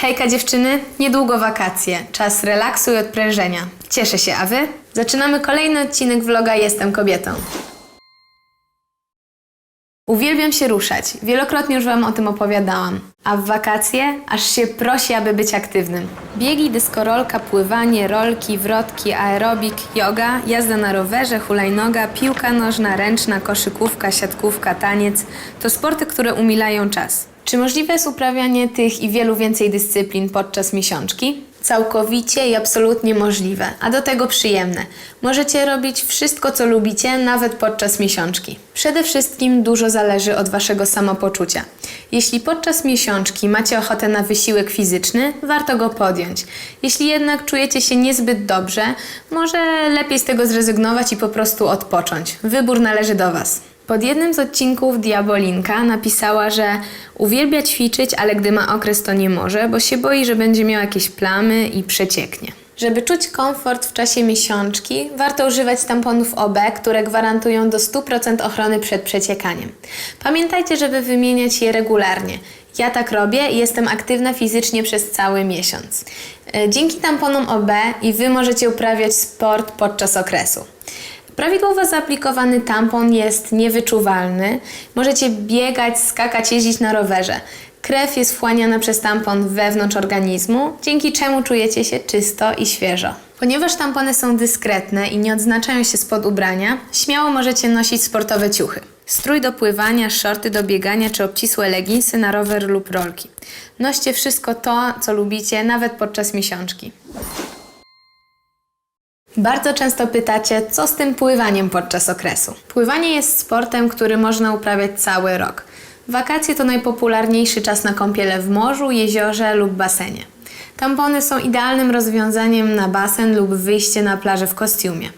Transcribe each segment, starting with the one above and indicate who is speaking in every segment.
Speaker 1: Hejka dziewczyny, niedługo wakacje, czas relaksu i odprężenia. Cieszę się, a wy? Zaczynamy kolejny odcinek vloga Jestem kobietą. Uwielbiam się ruszać. Wielokrotnie już Wam o tym opowiadałam. A w wakacje aż się prosi, aby być aktywnym. Biegi, dyskorolka, pływanie, rolki, wrotki, aerobik, yoga, jazda na rowerze, hulajnoga, piłka nożna, ręczna, koszykówka, siatkówka, taniec to sporty, które umilają czas. Czy możliwe jest uprawianie tych i wielu więcej dyscyplin podczas miesiączki? Całkowicie i absolutnie możliwe, a do tego przyjemne. Możecie robić wszystko, co lubicie, nawet podczas miesiączki. Przede wszystkim dużo zależy od Waszego samopoczucia. Jeśli podczas miesiączki macie ochotę na wysiłek fizyczny, warto go podjąć. Jeśli jednak czujecie się niezbyt dobrze, może lepiej z tego zrezygnować i po prostu odpocząć. Wybór należy do Was. Pod jednym z odcinków Diabolinka napisała, że uwielbia ćwiczyć, ale gdy ma okres, to nie może, bo się boi, że będzie miał jakieś plamy i przecieknie. Żeby czuć komfort w czasie miesiączki, warto używać tamponów OB, które gwarantują do 100% ochrony przed przeciekaniem. Pamiętajcie, żeby wymieniać je regularnie. Ja tak robię i jestem aktywna fizycznie przez cały miesiąc. E, Dzięki tamponom OB i Wy możecie uprawiać sport podczas okresu. Prawidłowo zaaplikowany tampon jest niewyczuwalny. Możecie biegać, skakać, jeździć na rowerze. Krew jest wchłaniana przez tampon wewnątrz organizmu, dzięki czemu czujecie się czysto i świeżo. Ponieważ tampony są dyskretne i nie odznaczają się spod ubrania, śmiało możecie nosić sportowe ciuchy. Strój do pływania, shorty do biegania czy obcisłe leginsy na rower lub rolki. Noście wszystko to, co lubicie, nawet podczas miesiączki. Bardzo często pytacie, co z tym pływaniem podczas okresu. Pływanie jest sportem, który można uprawiać cały rok. Wakacje to najpopularniejszy czas na kąpiele w morzu, jeziorze lub basenie. Tampony są idealnym rozwiązaniem na basen lub wyjście na plażę w kostiumie.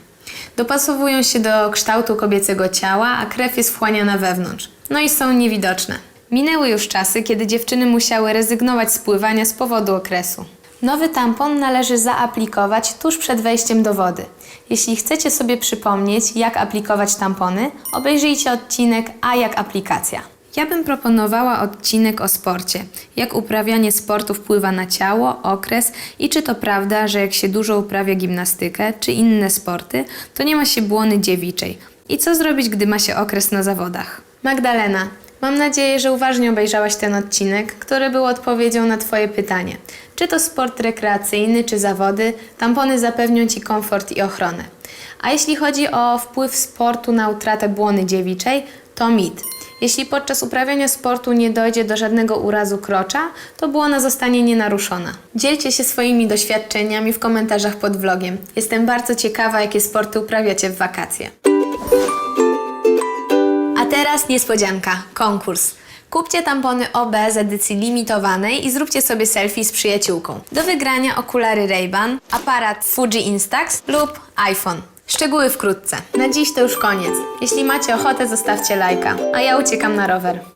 Speaker 1: Dopasowują się do kształtu kobiecego ciała, a krew jest wchłaniana wewnątrz. No i są niewidoczne. Minęły już czasy, kiedy dziewczyny musiały rezygnować z pływania z powodu okresu. Nowy tampon należy zaaplikować tuż przed wejściem do wody. Jeśli chcecie sobie przypomnieć, jak aplikować tampony, obejrzyjcie odcinek A jak aplikacja. Ja bym proponowała odcinek o sporcie. Jak uprawianie sportu wpływa na ciało, okres i czy to prawda, że jak się dużo uprawia gimnastykę czy inne sporty, to nie ma się błony dziewiczej. I co zrobić, gdy ma się okres na zawodach? Magdalena, Mam nadzieję, że uważnie obejrzałaś ten odcinek, który był odpowiedzią na Twoje pytanie. Czy to sport rekreacyjny, czy zawody, tampony zapewnią Ci komfort i ochronę. A jeśli chodzi o wpływ sportu na utratę błony dziewiczej, to mit. Jeśli podczas uprawiania sportu nie dojdzie do żadnego urazu krocza, to błona zostanie nienaruszona. Dzielcie się swoimi doświadczeniami w komentarzach pod vlogiem. Jestem bardzo ciekawa, jakie sporty uprawiacie w wakacje. A teraz niespodzianka, konkurs. Kupcie tampony OB z edycji limitowanej i zróbcie sobie selfie z przyjaciółką. Do wygrania okulary Ray-Ban, aparat Fuji Instax lub iPhone. Szczegóły wkrótce. Na dziś to już koniec. Jeśli macie ochotę, zostawcie lajka, a ja uciekam na rower.